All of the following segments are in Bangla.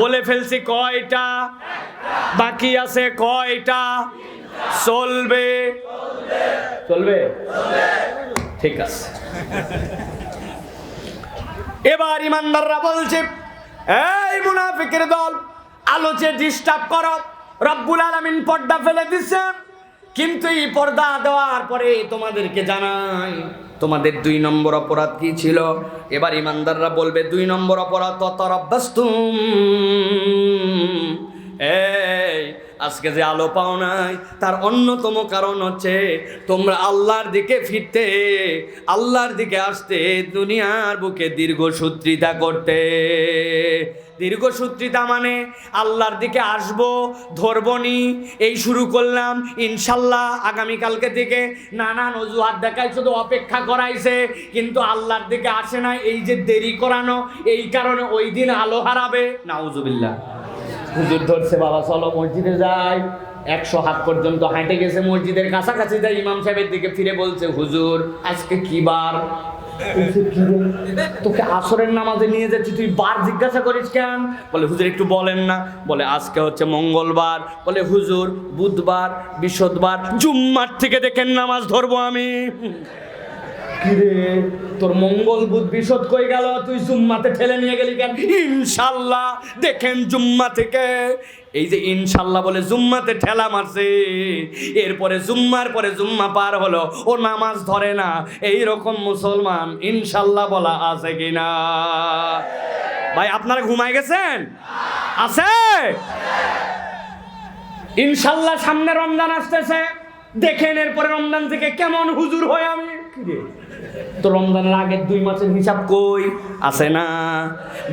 বলে ফেলছি কয়টা? বাকি আছে কয়টা? চলবে। চলবে? ঠিক আছে। এবার ইমানদাররা বলছে, এই মুনাফিকের দল, আলোচে ডিস্টার্ব করো। রব্বুল আলামিন পর্দা ফেলে দিচ্ছে। কিন্তু এই পর্দা দেওয়ার পরে তোমাদেরকে জানাই, তোমাদের দুই নম্বর অপরাধ কি ছিল? এবার ইমানদাররা বলবে, দুই নম্বর অপরাধ ততরব্বাস্তুম। এই, আজকে যে আলো পাও নাই, তার অন্যতম কারণ হচ্ছে তোমরা আল্লাহর দিকে ফিরতে, আল্লাহর দিকে আসতে দুনিয়ার বুকে দীর্ঘ দীর্ঘসূত্রিতা করতে। দীর্ঘসূত্রিতা মানে আল্লাহর দিকে আসব ধরবনি এই শুরু করলাম ইনশাল্লাহ আগামীকালকে থেকে নানান অজুহাত দেখায় শুধু অপেক্ষা করাইছে কিন্তু আল্লাহর দিকে আসে না এই যে দেরি করানো এই কারণে ওই দিন আলো হারাবে। নাউজুবিল্লাহ। হুজুর ধরছে বাবা চলো মসজিদে যাই। একশো হাত পর্যন্ত হাঁটে গেছে মসজিদের কাছাকাছি যাই ইমাম সাহেবের দিকে ফিরে বলছে হুজুর আজকে কি বার? বলছে, "কি রে? তোকে আসরের নামাজে নিয়ে যাচ্ছি, তুই বার জিজ্ঞাসা করিস কেন? বলে, হুজুর, একটু বলেন না। বলে, আজকে হচ্ছে মঙ্গলবার। বলে, হুজুর, বুধবার বৃহস্পতিবার জুম্মার থেকে দেখেন নামাজ ধরবো আমি। কিরে, তোর মঙ্গল বুধ বিশদ কই গেল? তুই জুম্মাতে ঠেলে নিয়ে গেলি কেন? ইনশাল্লাহ, দেখেন জুম্মা থেকে। এই যে ইনশাল্লাহ বলে জুম্মাতে ঠেলা মারছে। এরপরে জুম্মার পরে জুম্মা পার হলো, ও নামাজ ধরে না। এই রকম মুসলমান ইনশাল্লাহ বলা আছে কিনা? ভাই, আপনারা ঘুমায় গেছেন? আছে? ইনশাল্লাহ সামনে রমজান আসতেছে। দেখেন এরপরে রমজান থেকে কেমন হুজুর হয় আমি? তো রমজানের আগের দুই মাসের হিসাব কই? আছে না।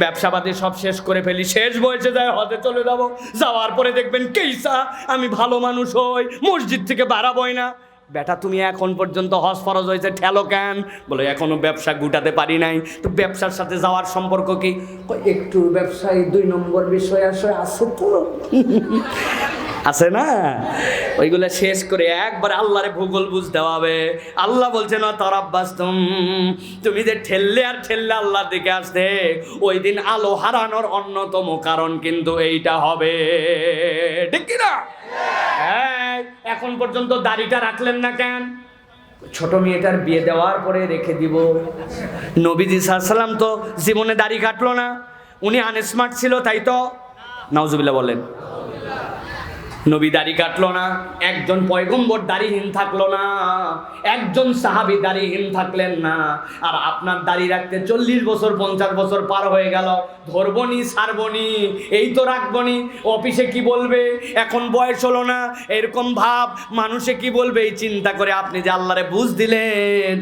ব্যবসাপাতি সব শেষ করে ফেলি। শেষ বয়সে যায় হজে চলে যাব। যাওয়ার পরে দেখবেন কেইসা? আমি ভালো মানুষ হই মসজিদ থেকে বাড়াবই না। বেটা তুমি এখন পর্যন্ত হজ ফরজ হয়েছে ঠেলো কেন? বলে এখনও ব্যবসা গুটাতে পারি নাই। তো ব্যবসার সাথে যাওয়ার সম্পর্ক কি? একটু ব্যবসায়ী দুই নম্বর বিষয় আসে আছে তো। আছে না? ওইগুলো শেষ করে একবার আল্লাহরে ভূগোল বুঝতে হবে। আল্লাহ বলছে, না তরাব্বাস তুমি যে ঠেললে আর ঠেললে আল্লাহর দিকে আসতে, ওই দিন আলো হারানোর অন্যতম কারণ কিন্তু এইটা হবে। ঠিক কি না? হ্যাঁ এখন পর্যন্ত দাড়িটা রাখলেন না কেন? ছোট মেয়েটার বিয়ে দেওয়ার পরে রেখে দিব। নবীজি সাল্লাম তো জীবনে দাড়ি কাটলো না। উনি আনস্মার্ট ছিল, তাই তো? নাউজুবিল্লাহ বলেন। নবী দাড়ি কাটলো না, একজন পয়গম্বর দাড়িহীন থাকল না, একজন সাহাবি দাড়িহীন থাকলেন না। আর আপনার দাড়ি রাখতে চল্লিশ বছর, পঞ্চাশ বছর পার হয়ে গেল, ধরবনি, সারবনি, এই তো রাখবনি, অফিসে কি বলবে? এখন বয়স হলো না, এরকম ভাব, মানুষে কি বলবে? এই চিন্তা করে আপনি যে আল্লাহরে বুঝ দিলেন,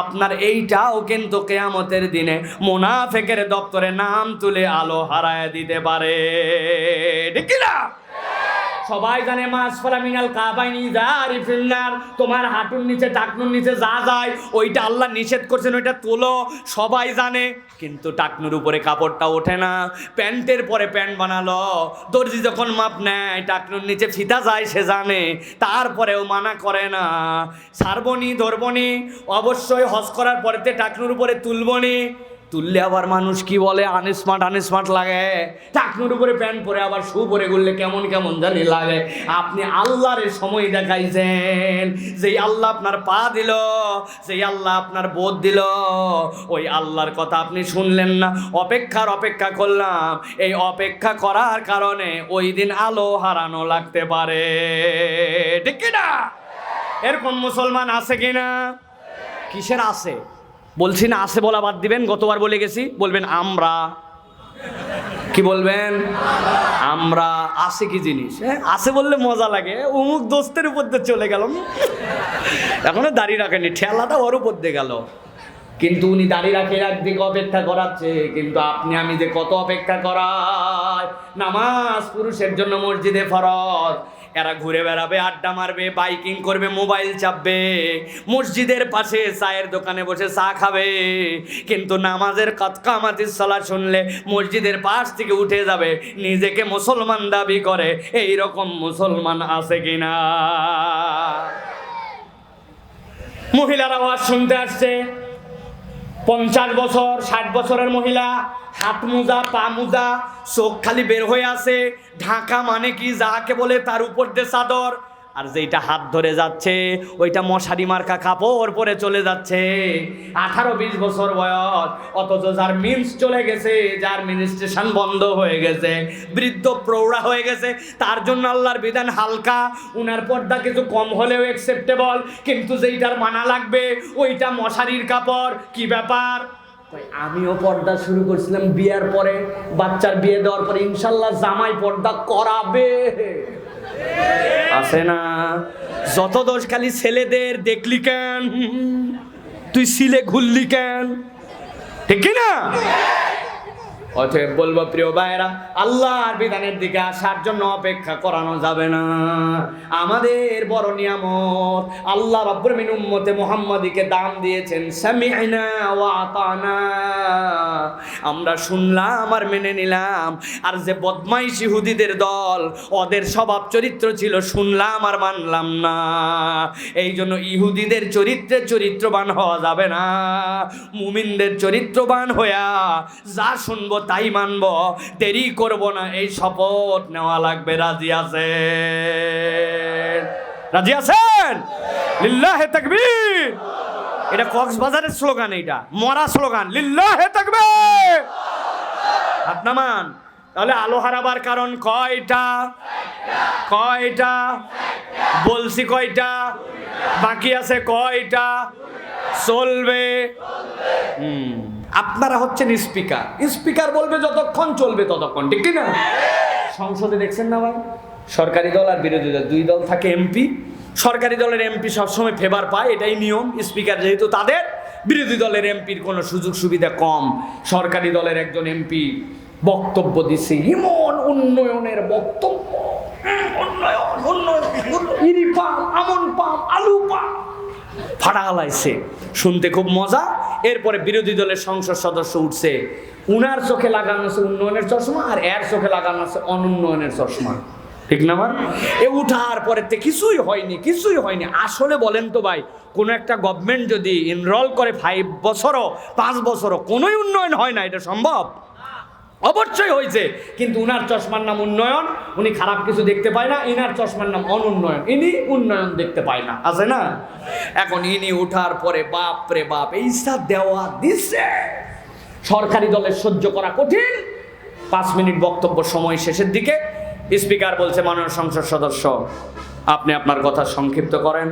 আপনার এইটাও কিন্তু কেয়ামতের দিনে মোনাফেকের দপ্তরে নাম তুলে আলো হারায় দিতে পারে। ঠিক না সবাই জানে মাছ ফলা মিনাল কাবাইনি জারি ফিল্লার তোমার হাঁটুর নিচে, টাকনুর নিচে যা যায়, ওইটা আল্লাহ নিষেধ করছেন, ওইটা তোলো, সবাই জানে। কিন্তু টাকনুর উপরে কাপড়টা ওঠে না, প্যান্টের পরে প্যান্ট বানালো, দর্জি যখন মাপ নেয়, টাকনুর নিচে ফিতা যায়, সে জানে, তারপরেও মানা করে না। সারবনি ধরবনি অবশ্যই হজ করার পরেতে টাকনুর উপরে তুলবনি তুললে আবার মানুষ কি বলে? আনস্মার্ট আনস্মার্ট লাগে। টাকনুর উপরে প্যান্ট পরে আবার শু পরে করলে কেমন কেমন জানি লাগে। আপনি আল্লাহর সময় দেখাইছেন। যেই আল্লাহ আপনার পা দিল, যেই আল্লাহ আপনার বোধ দিল, ওই আল্লাহর কথা আপনি শুনলেন না। অপেক্ষার অপেক্ষা করলাম। এই অপেক্ষা করার কারণে ওই দিন আলো হারানো লাগতে পারে। ঠিক কিনা? এরকম মুসলমান আছে কিনা? কিসের আছে? বলছি না আছে বলা বাদ দিবেন, গতবার বলে গেছি, বলবেন আমরা। কি বলবেন? আমরা, আসে কি জিনিস? হ্যাঁ আছে বললে মজা লাগে। অমুক দোস্তের উপর দিয়ে চলে গেল এখনও দাড়ি রাখেনি ঠেলাটা ওর উপর দিয়ে গেল। কিন্তু উনি দাঁড়িয়ে রাখে একদিকে অপেক্ষা করাচ্ছে। কিন্তু আপনি, আমি যে কত অপেক্ষা করায় নামাজ পুরুষের জন্য মসজিদে ফরজ। এরা ঘুরে বেড়াবে, আড্ডা মারবে, বাইকিং করবে, মোবাইল চাপবে। মসজিদের পাশে চায়ের দোকানে বসে চা খাবে। কিন্তু নামাজের কাতকামাতির সলা শুনলে মসজিদের পাশ থেকে উঠে যাবে, নিজেকে মুসলমান দাবি করে এই রকম মুসলমান আছে কিনা? মহিলারা আওয়াজ শুনতে আসছে। পঞ্চাশ বছর, ষাট বছরের মহিলা, হাত মোজা, পা মোজা, চোখ খালি বের হয়ে আছে। ঢাকা মানে কি? যাহাকে বলে তার উপর দিয়ে চাদর। আর যেটা হাত ধরে যাচ্ছে, ওইটা মশারি মার্কা কাপড় পরে চলে যাচ্ছে। আঠারো বিশ বছর বয়স, অথচ যার মিন্স চলে গেছে, যার মিনিস্ট্রেশন বন্ধ হয়ে গেছে, বৃদ্ধ প্রৌঢ়া হয়ে গেছে, তার জন্য আল্লাহর বিধান হালকা। উনার পর্দা কিছু কম হলেও একসেপ্টেবল কিন্তু যেইটার মানা লাগবে, ওইটা মশারির কাপড়। কি ব্যাপার? আমিও পর্দা শুরু করছিলাম বিয়ার পরে, বাচ্চার বিয়ে দেওয়ার পরে, ইনশাল্লাহ জামাই পর্দা করাবে। আছে না? যত দোষ খালি ছেলেদের দেখলি কেন? তুই সিলে ঘুরলি কেন? ঠিক না? অতএব বলব, প্রিয় ভাইরা আল্লাহর বিধানের দিকে আসার জন্য অপেক্ষা করানো যাবে না। আমাদের বড় নিয়ামত, আল্লাহ রব্বুল মিন উম্মতে মুহাম্মাদিকে দাম দিয়েছেন সামি'না ওয়া আতানা। আমরা শুনলাম আর মেনে নিলাম, আর যে বদমাইশ ইহুদিদের দল, ওদের স্বভাব চরিত্র ছিল শুনলাম আর মানলাম না। এই জন্য ইহুদিদের চরিত্রে চরিত্রবান হওয়া যাবে না। মুমিনদের চরিত্রবান হইয়া যা শুনব তাই মানবো, দেরি করব না, এই শপথ নেওয়া লাগবে, রাজি আছেন? রাজি আছেন? লিল্লাহে তাকবীর। এটা কক্সবাজারের স্লোগান এইটা, মরা স্লোগান, লিল্লাহে তাকবীর। হাত নামান। তাহলে আলো হারাবার কারণ কয়টা? কয়টা? বলছি কয়টা? বাকি আছে কয়টা? চলবে? হুম। আপনারা হচ্ছেন স্পিকার। স্পিকার বলবে যতক্ষণ চলবে ততক্ষণ ঠিক না সংসদে দেখছেন না ভাই? সরকারি দল আর বিরোধী দল দুই দল থাকে এমপি। সরকারি দলের এমপি সবসময় ফেভার পায় এটাই নিয়ম। স্পিকার যেহেতু তাদের বিরোধী দলের এমপির কোনো সুযোগ সুবিধা কম। সরকারি দলের একজন এমপি বক্তব্য দিছে এমন উন্নয়নের বক্তব্য। উন্নয়ন উন্নয়ন, ইরি পাম আমন পাম আলু পাম। ফাড়া হালাইছে। শুনতে খুব মজা। এরপরে বিরোধী দলের সংসদ সদস্য উঠছে। উনার চোখে লাগানো আছে উন্নয়নের চশমা আর এর চোখে লাগানো আছে অনুন্নয়নের চশমা। ঠিক না, ভাই? এ উঠার পরে কিছুই হয়নি কিছুই হয়নি। আসলে বলেন তো, ভাই, কোনো একটা গভর্নমেন্ট যদি এনরোল করে ফাইভ বছরও, পাঁচ বছরও, কোনোই উন্নয়ন হয় না, এটা সম্ভব? অবশ্যই হয়েছে। কিন্তু উনার চশমার নাম উন্নয়ন, উনি খারাপ কিছু দেখতে পায় না, ইনার চশমার নাম অনুন্নয়ন। ইনি উন্নয়ন দেখতে পায় না। আছে না? এখন ইনি উঠার পরে বাপ রে বাপ, এই সাথ দেওয়া দিচ্ছে সরকারি দলের সহ্য করা কঠিন। পাঁচ মিনিট বক্তব্য সময় শেষের দিকে। স্পিকার বলছে, মাননীয় সংসদ সদস্য, আপনি আপনার কথা সংক্ষিপ্ত করেন।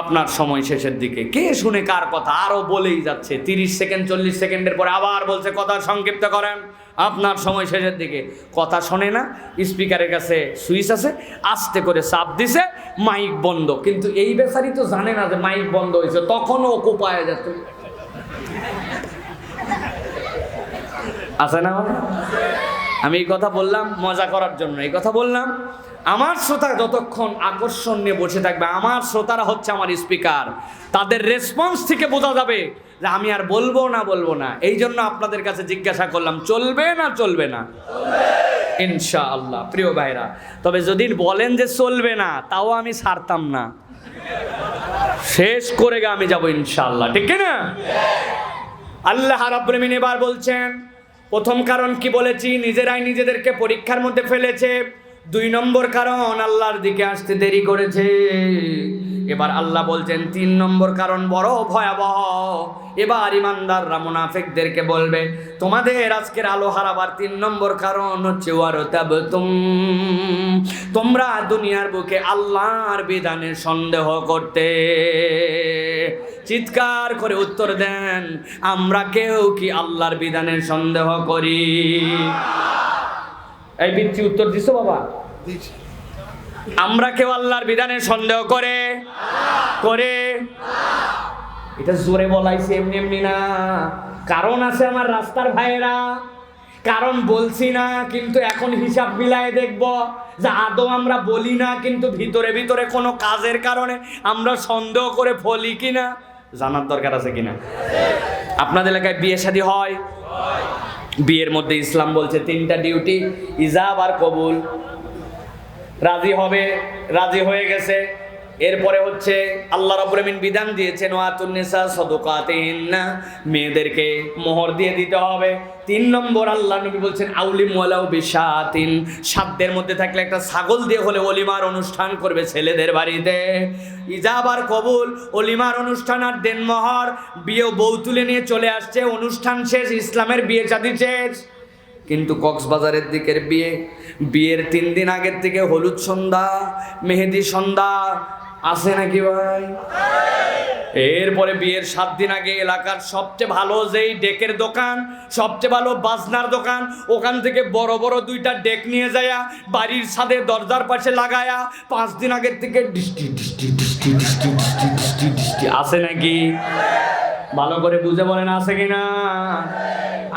আপনার সময় শেষের দিকে। কে শুনে কার কথা? আরও বলেই যাচ্ছে। তিরিশ সেকেন্ড, চল্লিশ সেকেন্ডের পরে আবার বলছে, কথা সংক্ষিপ্ত করেন। আপনার সময় শেষের দিকে। কথা শোনে না, স্পিকারের কাছে সুইচ আছে, আস্তে করে চাপ দিছে, মাইক বন্ধ। কিন্তু এই বেচারি তো জানে না যে মাইক বন্ধ হয়েছে। তখনও কোপায় যাচ্ছে। আছে না মানে? আমি এই কথা বললাম, মজা করার জন্য। এই কথা বললাম, আমার শ্রোতা যতক্ষণ আকর্ষণ নিয়ে বসে থাকবে, আমার শ্রোতারা হচ্ছে আমার স্পিকার। তাদের রেসপন্স থেকে বোঝা যাবে যে আমি আর বলব না বলব না। এই জন্য আপনাদের কাছে জিজ্ঞাসা করলাম, চলবে না চলবে না? ইনশাআল্লাহ, প্রিয় ভাইরা, তবে যদি বলেন যে চলবে না, তাও আমি ছাড়তাম না। শেষ করে গে আমি যাব ইনশাআল্লাহ, ঠিক না আল্লাহ রাব্বুল এবার বলছেন প্রথম কারণ কি বলেছি? নিজেরাই নিজেদেরকে পরীক্ষার মধ্যে ফেলেছে। দুই নম্বর কারণ, আল্লাহর দিকে আসতে দেরি করেছে। এবার আল্লাহ বলছেন, তিন নম্বর কারণ বড় ভয়াবহ। এবার ইমানদাররা মুনাফিকদেরকে বলবে, তোমাদের আজকের আলো হারাবার তিন নম্বর কারণ হচ্ছে তোমরা দুনিয়ার বুকে আল্লাহর বিধানে সন্দেহ করতে। চিৎকার করে উত্তর দেন, আমরা কেউ কি আল্লাহর বিধানের সন্দেহ করি? এই বিচ্ছি উত্তর দিছো বাবা? আমরা কেউ আল্লাহর বিধানের সন্দেহ করে? করে? এটা জোরে বলাইছে, এমনি এমনি না। কারণ আছে আমার রাস্তার ভাইয়েরা। কারণ বলছি না, কিন্তু এখন হিসাব মিলায়ে দেখব যে আদৌ আমরা বলি না, কিন্তু ভিতরে ভিতরে কোনো কাজের কারণে আমরা সন্দেহ করে ফলি কিনা? জানার দরকার আছে কিনা? আপনাদের এলাকায় বিয়ে শাদী হয়? বিয়ের মধ্যে ইসলাম বলছে, তিনটা ডিউটি ইজাব আর কবুল। রাজি হবে, রাজি হয়ে গেছে। এরপরে হচ্ছে আল্লাহ আমিন বিধান দিয়েছেন ওয়াতুন নিসা সাদাকাতিন মেয়েদেরকে মোহর দিয়ে দিতে হবে। তিন নম্বর আল্লাহ নবী বলছেন আউলি মোয়ালাও বিশাতিন সাধ্যের মধ্যে থাকলে একটা ছাগল দিয়ে হলে অলিমার অনুষ্ঠান করবে ছেলেদের বাড়িতে। ইজাবার কবুল, অলিমার অনুষ্ঠান আর দেনমোহর বিয়ে বউ তুলে নিয়ে চলে আসছে, অনুষ্ঠান শেষ, ইসলামের বিয়ে চাঁদি শেষ। কিন্তু কক্সবাজারের দিকের বিয়ে বিয়ের তিন দিন আগের থেকে হলুদ সন্ধ্যা, মেহেদি সন্ধ্যা, আছে নাকি ভাই? এরপরে বিয়ের সাত দিন আগে এলাকার সবচেয়ে ভালো যেই ডেকের দোকান, সবচেয়ে ভালো বাজনার দোকান, ওখান থেকে বড় বড় দুইটা ডেক নিয়ে যায়া, বাড়ির ছাদে দরজার পাশে লাগায়া, পাঁচ দিন আগের থেকে ডিস্টি ডিস্টি ডিস্টি ডিস্টি ডিস্টি ডিস্টি ডিস্টি, আছে নাকি? ভালো করে বুঝে বলেন, আছে কিনা?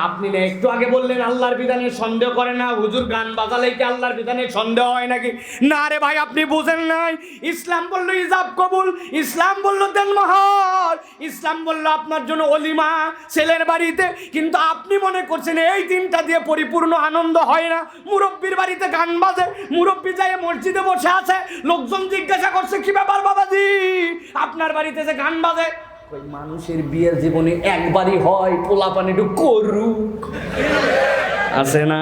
আপনি না একটু আগে বললেন, আল্লাহর বিধানে সন্দেহ করে না। হুজুর গান বাজালে কি আল্লাহর বিধানে সন্দেহ হয় নাকি? না রে ভাই, আপনি বুঝেন নাই। ইসলাম বলল ইজাব কবুল, ইসলাম বলল দেন মহর। ইসলাম বলল আপনার জন্য অলিমা, ছেলের বাড়িতে। কিন্তু আপনি মনে করছেন এই দিনটা দিয়ে পরিপূর্ণ আনন্দ হয় না? মুরব্বীর বাড়িতে গান বাজে, মুরব্বী যায় মসজিদে বসে আছে, লোকজন জিজ্ঞাসা করছে, কি ব্যাপার বাবাজি? আপনার বাড়িতে যে গান বাজে ওই মানুষের বিয়ের জীবনে একবারই হয় পোলা পানি একটু করুক। আছে না?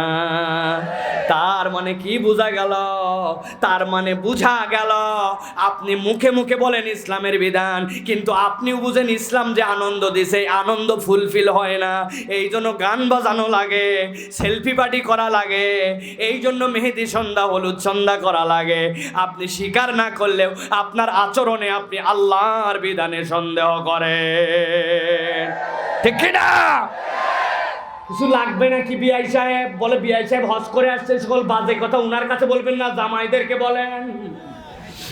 তার মানে কি বোঝা গেল? তার মানে বুঝা গেল, আপনি মুখে মুখে বলেন ইসলামের বিধান, কিন্তু আপনিও বুঝেন ইসলাম যে আনন্দ দিছে, আনন্দ ফুলফিল হয় না। এই জন্য গান বাজানো লাগে, সেলফি পার্টি করা লাগে, এই জন্য মেহেদি সন্ধ্যা, হলুদ সন্ধ্যা করা লাগে। আপনি স্বীকার না করলেও আপনার আচরণে আপনি আল্লাহর বিধানে সন্দেহ করেন। ঠিক কি না কিছু লাগবে নাকি বিআই সাহেব? বলে বিআই সাহেব হজ করে আসছে, সকল বাজে কথা উনার কাছে বলবেন না, জামাইদেরকে বলেন।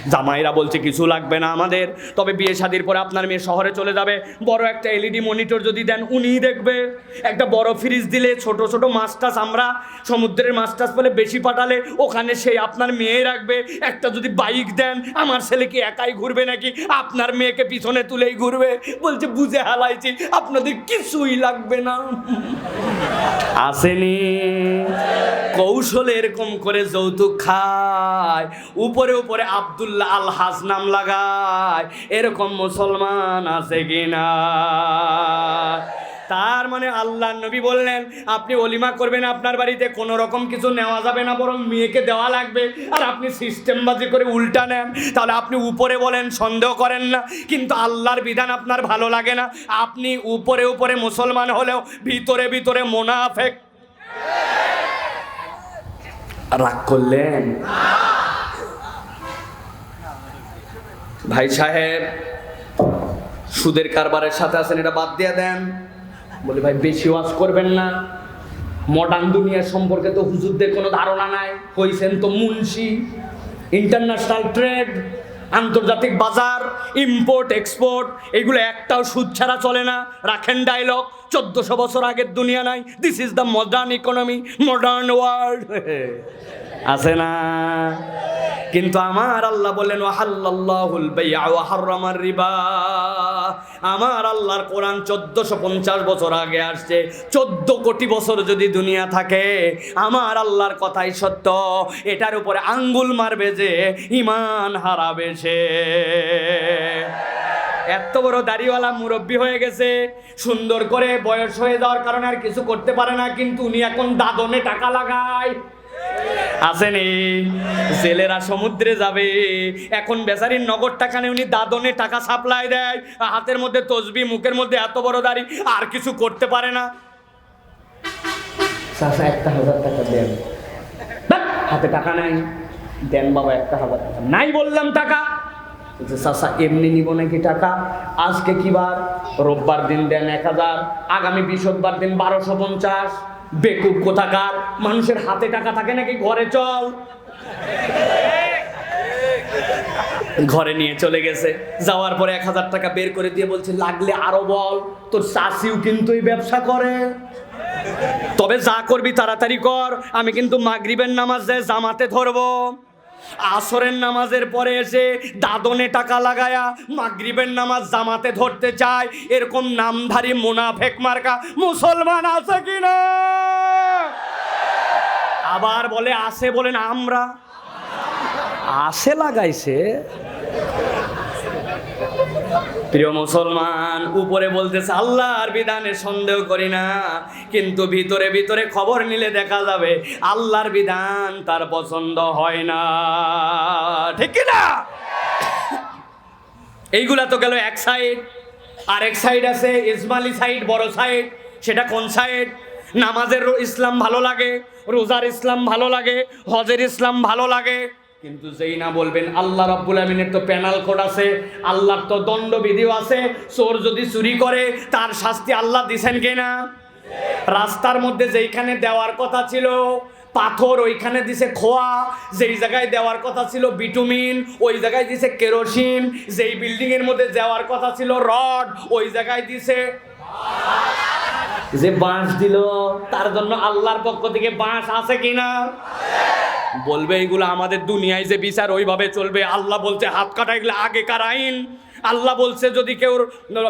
জামাইরা বলছে, কিছু লাগবে না আমাদের। তবে বিয়ে শাদির পরে আপনার মেয়ে শহরে চলে যাবে। বড় একটা এলইডি মনিটর যদি দেন, উনিই দেখবে। একটা বড় ফ্রিজ দিলে, ছোট ছোট মাছ টাছ আমরা সমুদ্রের মাছ টাছ পেলে বেশি পাঠালে, ওখানে সেই আপনার মেয়ে রাখবে। একটা যদি বাইক দেন, আমার ছেলে কি একাই ঘুরবে নাকি? আপনার মেয়েকে পিছনে তুলেই ঘুরবে। বলছে, বুঝে হালাইছি, আপনাদের কিছুই লাগবে না। আসেনি। কৌশলে এরকম করে যৌতুক খায়। উপরে উপরে আব্দুল্লাহ আল হাস নাম লাগায়, এরকম মুসলমান আছে কিনা? তার মানে আল্লাহ নবী বললেন, আপনি অলিমা করবেন আপনার বাড়িতে, কোনো রকম কিছু নেওয়া যাবে না, বরং মেয়েকে দেওয়া লাগবে। আর আপনি সিস্টেমবাজি করে উল্টা নেন, তাহলে আপনি উপরে বলেন, সন্দেহ করেন না। কিন্তু আল্লাহর বিধান আপনার ভালো লাগে না। আপনি উপরে উপরে মুসলমান হলেও ভিতরে ভিতরে মোনাফেক। রাগ করলেন? ভাই সাহেব, সুদের কারবারের সাথে আছেন, এটা বাদ দিয়ে দেন। বলি, ভাই, বেশি ওয়াজ করবেন না। মডার্ন দুনিয়া সম্পর্কে তো হুজুরদের কোনো ধারণা নাই। হইছেন তো মুন্সি ইন্টারন্যাশনাল ট্রেড আন্তর্জাতিক বাজার ইম্পোর্ট এক্সপোর্ট এগুলো একটাও সুদ ছাড়া চলে না। রাখেন ডায়লগ চোদ্দশো বছর আগের দুনিয়া নাই। This is the modern economy modern world আছে না? কিন্তু আমার আল্লাহ বললেন ওয়াহাল্লাহুল বাইআ ওয়া হাররামার রিবা। আমার আল্লাহর কোরআন চোদ্দশো পঞ্চাশ বছর আগে আসছে, চোদ্দ কোটি বছর যদি দুনিয়া থাকে, আমার আল্লাহর কথাই সত্য। এটার উপরে আঙ্গুল মারবে যে ইমান হারাবে সে। এত বড় দাড়িওয়ালা মুরব্বী হয়ে গেছে, সুন্দর করে বয়স হয়ে যাওয়ার কারণে আর কিছু করতে পারে না, কিন্তু উনি এখন দাদনে টাকা লাগায়। আসেনি। জেলেরা সমুদ্রে যাবে। এখন বেচারির নগদ টাকা নেই উনি দাদনে টাকা সাপ্লাই দেয়। হাতের মধ্যে তসবি মুখের মধ্যে এত বড় দাড়ি আর কিছু করতে পারে না। চাচা একটা হাজার টাকা দেন। হাতে টাকা নাই। দেন বাবা একটা হাজার টাকা। নাই বললাম টাকা। চাচা এমনি নিব নাকি টাকা? আজকে কি বার? রোববার দিন দেন এক হাজার আগামী বৃহস্পতিবার দিন বারোশো পঞ্চাশ। বেকুব কোথাকার? মানুষের হাতে টাকা থাকে নাকি? ঘরে চল। ঘরে নিয়ে চলে গেছে। যাওয়ার পরে এক হাজার টাকা বের করে দিয়ে বলছে, লাগলে আরও বল। তোর চাষিও কিন্তু এই ব্যবসা করে। তবে যা করবি তাড়াতাড়ি কর। আমি কিন্তু মাগরিবের নামাজ জামাতে ধরবো। আসরের নামাজের পরে এসে দাদনে টাকা লাগায়া মাগরিবের নামাজ জামাতে ধরতে চায়, এরকম নামধারী মোনাফেক মার্কা মুসলমান আছে কিনা আবার বলে, আসে বলেন, আমরা। আসে লাগাইছে। প্রিয় মুসলমান, উপরে বলতেছে, আল্লাহর বিধানে সন্দেহ করি না, কিন্তু ভিতরে ভিতরে খবর নিলে দেখা যাবে, আল্লাহর বিধান তার পছন্দ হয় না। ঠিক না এইগুলা তো গেল এক সাইড। আর এক সাইড আছে ইসমালি সাইড, বড় সাইড। সেটা কোন সাইড? নামাজের ইসলাম ভালো লাগে, রোজার ইসলাম ভালো লাগে, হজের ইসলাম ভালো লাগে। কিন্তু যেই না বলবেন, আল্লাহ রাব্বুল আমিনের তো প্যানাল কোড আছে, আল্লাহর তো দণ্ডবিধিও আছে, চোর যদি চুরি করে, তার শাস্তি আল্লাহ দিছেন কিনা? রাস্তার মধ্যে যেইখানে দেওয়ার কথা ছিল, পাথর ওইখানে দিছে খোয়া, যেই জায়গায় দেওয়ার কথা ছিল বিটুমিন ওই জায়গায় দিছে কেরোসিন যেই বিল্ডিংয়ের মধ্যে দেওয়ার কথা ছিল রড ওই জায়গায় দিছে যে বাঁশ দিল, তার জন্য আল্লাহর পক্ষ থেকে বাঁশ আছে কিনা? বলবে, এগুলো আমাদের দুনিয়ায় যে বিচার, ওইভাবে চলবে। আল্লাহ বলছে, হাত কাটা, এগুলো আগেকার আইন। আল্লাহ বলছে, যদি কেউ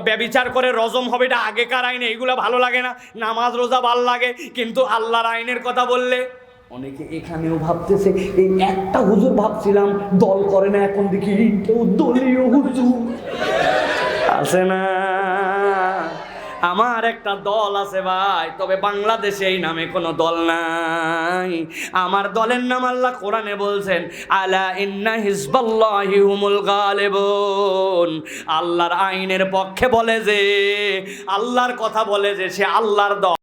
ব্যবিচার করে, রজম হবে, এটা আগেকার আইন এইগুলো ভালো লাগে না। নামাজ, রোজা ভালো লাগে, কিন্তু আল্লাহর আইনের কথা বললে? অনেকে এখানেও ভাবতেছে, এই একটা হুজুর ভাবছিলাম, দল করে না, এখন দেখি কেউ দলীয় হুজুর। আছে না? আমার একটা দল আছে ভাই, তবে বাংলাদেশে এই নামে কোনো দল নাই। আমার দলের নাম আল্লাহ কোরআনে বলছেন, আলা ইন্না হিজবাল্লাহি হুমুল গালিবুন। আল্লাহর আইনের পক্ষে বলে যে, আল্লাহর কথা বলে যে সে আল্লাহর দল।